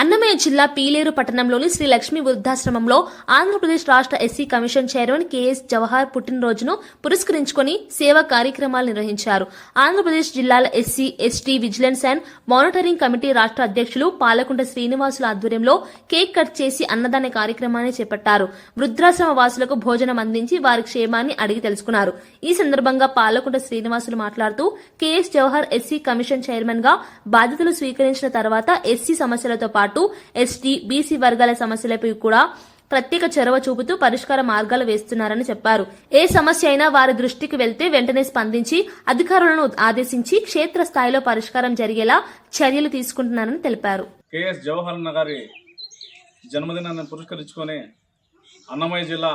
అన్నమయ్య జిల్లా పీలేరు పట్టణంలోని శ్రీ లక్ష్మీ వృద్ధాశ్రమంలో ఆంధ్రప్రదేశ్ రాష్ట్ర SC commission chairman K S Jawahar పుట్టినరోజును పురస్కరించుకొని సేవా కార్యక్రమాలు నిర్వహించారు. ఆంధ్రప్రదేశ్ జిల్లాల SC ST vigilance and monitoring committee రాష్ట్ర అధ్యక్షులు పాలకుంట శ్రీనివాసుల ఆధ్వర్యంలో కేక్ కట్ చేసి అన్నదాన కార్యక్రమాన్ని చేపట్టారు. వృద్ధాశ్రమ వాసులకు భోజనం అందించి వారి క్షేమాన్ని అడిగి తెలుసుకున్నారు. ఈ సందర్భంగా పాలకుంట శ్రీనివాసులు మాట్లాడుతూ కెఎస్ జవహర్ ఎస్సీ కమిషన్ చైర్మన్గా బాధ్యతలు స్వీకరించిన తర్వాత ఎస్సీ సమస్యలతో పాటు ఎస్టీ బీసీ వర్గాల సమస్యలపై కూడా ప్రత్యేక చొరవ చూపుతూ పరిష్కార మార్గాలు వేస్తున్నారని చెప్పారు. ఏ సమస్య అయినా వారి దృష్టికి వెళ్తే వెంటనే స్పందించి అధికారులను ఆదేశించి క్షేత్ర స్థాయిలో పరిష్కారం జరిగేలా చర్యలు తీసుకుంటున్నారని తెలిపారు. కేఎస్ జవహర్ గారి జన్మదినాన్ని పురస్కరించుకొని అన్నమయ్య జిల్లా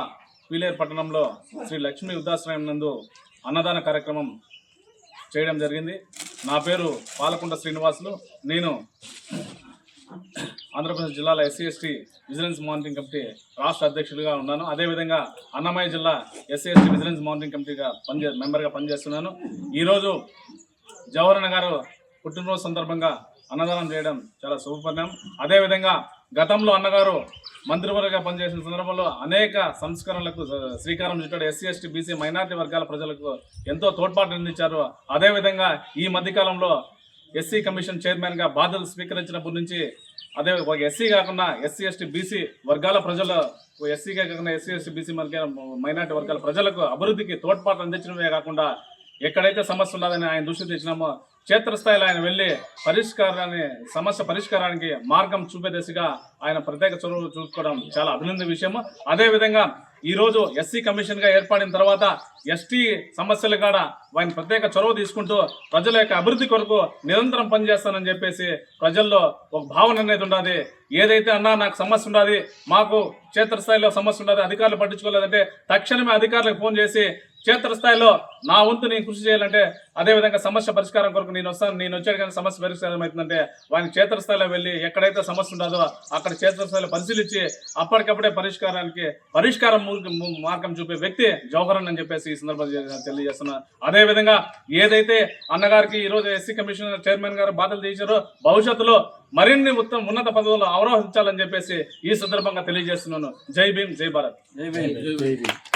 పీలేరు పట్టణంలో శ్రీ లక్ష్మీ వృద్ధాశ్రయం నందు అన్నదాన కార్యక్రమం చేయడం జరిగింది. నా పేరు పాలకుంట శ్రీనివాసులు. నేను ఆంధ్రప్రదేశ్ జిల్లాల SC ST vigilance monitoring committee రాష్ట్ర అధ్యక్షుడిగా ఉన్నాను. అదేవిధంగా అన్నమయ్య జిల్లా ఎస్సీ ఎస్టీ విజిలెన్స్ మానిటరింగ్ కమిటీగా పనిచే మెంబర్గా పనిచేస్తున్నాను. ఈరోజు జవహరణ గారు పుట్టినరోజు సందర్భంగా అన్నదానం చేయడం చాలా శుభపరిణామం. అదేవిధంగా గతంలో అన్నగారు మంత్రివర్గగా పనిచేసిన సందర్భంలో అనేక సంస్కరణలకు శ్రీకారం చుట్టాడు ఎస్సీ ఎస్టీ బీసీ మైనారిటీ వర్గాల ప్రజలకు ఎంతో తోడ్పాటు అందించారు. అదేవిధంగా ఈ మధ్యకాలంలో ఎస్సీ కమిషన్ చైర్మన్గా బాధ్యతలు స్వీకరించినప్పటి నుంచి అదే ఒక ఎస్సీ కాకుండా ఎస్సీ ఎస్టీ బీసీ వర్గాల ప్రజల ఎస్సీగా కాకుండా ఎస్సీ ఎస్టీ బీసీ మైనార్టీ వర్గాల ప్రజలకు అభివృద్ధికి తోడ్పాటు అందించడమే కాకుండా ఎక్కడైతే సమస్య ఉన్నదని ఆయన దృష్టి తెచ్చినామో క్షేత్రస్థాయిలో ఆయన వెళ్ళి పరిష్కారాన్ని సమస్య పరిష్కారానికి మార్గం చూపే దిశగా ఆయన ప్రత్యేక చొరవ చూసుకోవడం చాలా అభినందన విషయము. అదేవిధంగా ఈ రోజు ఎస్సీ కమిషన్గా ఏర్పడిన తర్వాత ఎస్టీ సమస్యలు కాడ ఆయన ప్రత్యేక చొరవ తీసుకుంటూ ప్రజల యొక్క అభివృద్ధి కొరకు నిరంతరం పనిచేస్తానని చెప్పేసి ప్రజల్లో ఒక భావన అనేది ఉండాలి ఏదైతే అన్నా నాకు సమస్య ఉండదు మాకు క్షేత్రస్థాయిలో సమస్య ఉండదు అధికారులు పట్టించుకోలేదంటే తక్షణమే అధికారులకు ఫోన్ చేసి క్షేత్రస్థాయిలో నా వంతు నేను కృషి చేయాలంటే అదేవిధంగా సమస్య పరిష్కారం కొరకు నేను వస్తాను. నేను వచ్చాడు కానీ సమస్య పరిష్కారం అవుతుందంటే వాని క్షేత్రస్థాయిలో వెళ్ళి ఎక్కడైతే సమస్య ఉండదో అక్కడ క్షేత్రస్థాయిలో పరిశీలించి అప్పటికప్పుడే పరిష్కారానికి పరిష్కారం మార్గం చూపే వ్యక్తి జవహరన్ అని చెప్పేసి ఈ సందర్భంగా తెలియజేస్తున్నాను అదేవిధంగా ఏదైతే అన్నగారికి ఈ రోజు ఎస్సీ కమిషన్ చైర్మన్ గారు బాధలు తీశారో భవిష్యత్తులో మరిన్ని ఉత్తమ ఉన్నత పదవులు అవరోహించాలని చెప్పేసి ఈ సందర్భంగా తెలియజేస్తున్నాను జై భీమ్ జై భారత్ జై భీమ్.